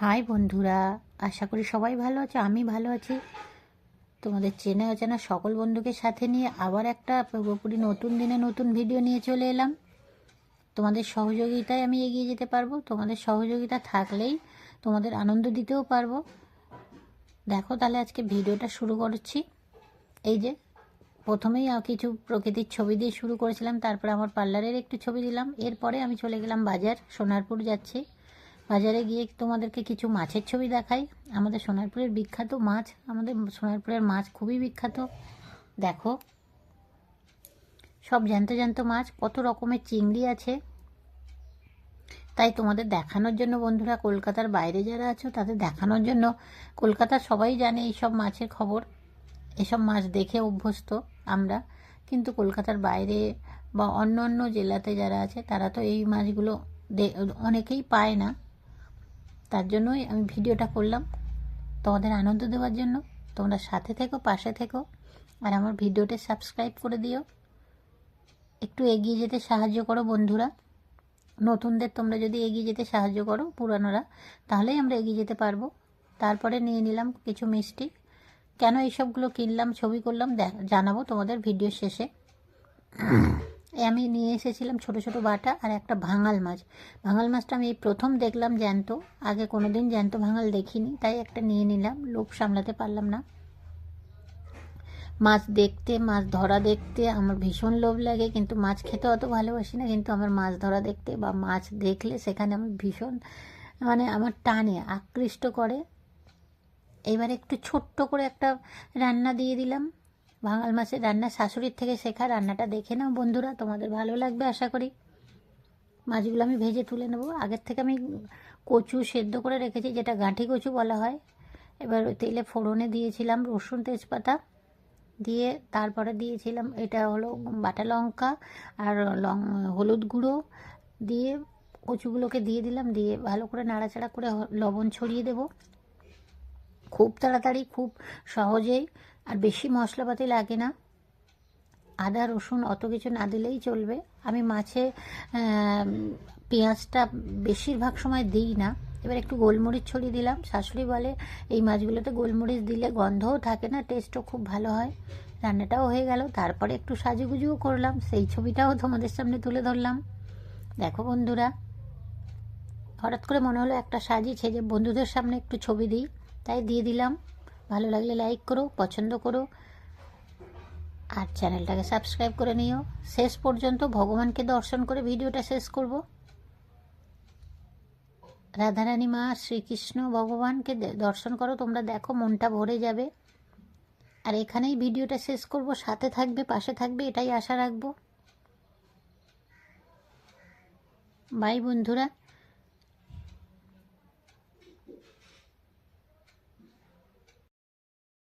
High বন্ধুরা, আশা করি সবাই ভালো আছে, আমি ভালো আছি। তোমাদের চেনা অচেনা সকল বন্ধুকে সাথে নিয়ে আবার একটা পুরোপুরি নতুন দিনে নতুন ভিডিও নিয়ে চলে এলাম। তোমাদের সহযোগিতায় আমি এগিয়ে যেতে পারব। তোমাদের সহযোগিতা থাকলেই তোমাদের আনন্দ দিতেও পারব। দেখো তাহলে আজকে ভিডিওটা শুরু করছি। এই যে, প্রথমেই কিছু প্রকৃতির ছবি দিয়ে শুরু করেছিলাম, তারপরে আমার পার্লারের একটু ছবি দিলাম। এরপরে আমি চলে গেলাম বাজার, সোনারপুর যাচ্ছি। বাজারে গিয়ে তোমাদেরকে কিছু মাছের ছবি দেখাই। আমাদের সোনারপুরের বিখ্যাত মাছ, আমাদের সোনারপুরের মাছ খুবই বিখ্যাত। দেখো, সব জ্যান্ত জ্যান্ত মাছ, কত রকমের চিংড়ি আছে। তাই তোমাদের দেখানোর জন্য বন্ধুরা, কলকাতার বাইরে যারা আছো, তাদের দেখানোর জন্য কলকাতার সবাই জানে এইসব মাছের খবর। এসব মাছ দেখে অভ্যস্ত আমরা। কিন্তু কলকাতার বাইরে বা অন্য অন্য জেলাতে যারা আছে, তারা তো এই মাছগুলো অনেকেই পায় না। তার জন্যই আমি ভিডিওটা করলাম। তোমাদের আনন্দ দেওয়ার জন্য। তোমরা সাথে থেকো, পাশে থেকো। আর আমার ভিডিওটা সাবস্ক্রাইব করে দিও। একটু এগিয়ে যেতে সাহায্য করো বন্ধুরা। নতুনদের তোমরা যদি এগিয়ে যেতে সাহায্য করো, পুরানোরা, তাহলেই আমরা এগিয়ে যেতে পারব। তারপরে নিয়ে নিলাম কিছু মিষ্টি। কেন এইসবগুলো কিনলাম, ছবি করলাম জানাব তোমাদের ভিডিও শেষে। আমি নিয়ে এসেছিলাম ছোট ছোট বাটা আর একটা ভাঙাল মাছ। ভাঙাল মাছটা আমি এই প্রথম দেখলাম জ্যান্ত, আগে কোনো দিন জ্যান্ত ভাঙাল দেখিনি, তাই একটা নিয়ে নিলাম, লোভ সামলাতে পারলাম না। মাছ দেখতে, মাছ ধরা দেখতে আমার ভীষণ লোভ লাগে, কিন্তু মাছ খেতে অত ভালোবাসি না, কিন্তু আমার মাছ ধরা দেখতে বা মাছ দেখলে সেখানে আমার ভীষণ মানে আমার টানে, আকৃষ্ট করে। এবার একটু ছোট্ট করে একটা রান্না দিয়ে দিলাম। ভাঙাল মাছের রান্না শাশুড়ির থেকে শেখা রান্নাটা দেখে নাও বন্ধুরা, তোমাদের ভালো লাগবে আশা করি। মাছগুলো আমি ভেজে তুলে নেব। আগের থেকে আমি কচু সেদ্ধ করে রেখেছি, যেটা গাঁঠি কচু বলা হয়। এবার তেলে ফোড়নে দিয়েছিলাম রসুন তেজপাতা দিয়ে, তারপরে দিয়েছিলাম এটা হলো বাটা লঙ্কা আর লং, হলুদ গুঁড়ো দিয়ে কচুগুলোকে দিয়ে দিলাম, দিয়ে ভালো করে নাড়াচাড়া করে লবণ ছড়িয়ে দেবো। খুব তাড়াতাড়ি, খুব সহজেই আর বেশি মশলাপাতি লাগে না। আদা, রসুন অত কিছু না দিলেই চলবে। আমি মাছে পেঁয়াজটা বেশিরভাগ সময় দিই না। এবার একটু গোলমরিচ ছড়িয়ে দিলাম। শাশুড়ি বলে, এই মাছগুলোতে গোলমরিচ দিলে গন্ধও থাকে না, টেস্টও খুব ভালো হয়। রান্নাটাও হয়ে গেল। তারপরে একটু সাজুগুজুও করলাম। সেই ছবিটাও তোমাদের সামনে তুলে ধরলাম। দেখো বন্ধুরা, হঠাৎ করে মনে হলো একটা সাজিয়েছে যে বন্ধুদের সামনে একটু ছবি দিই। তাই দিয়ে দিলাম। ভালো লাগলে লাইক করো, পছন্দ করো। আর চ্যানেলটাকে সাবস্ক্রাইব করে নিও। শেষ পর্যন্ত ভগবানকে দর্শন করে ভিডিওটা শেষ করব। রাধারানী মা, শ্রীকৃষ্ণ ভগবানকে দর্শন করো, তোমরা দেখো, মনটা ভরে যাবে। আর এখানেই ভিডিওটা শেষ করব। সাথে থাকবে, পাশে থাকবে, এটাই আশা রাখব। বাই বন্ধুরা।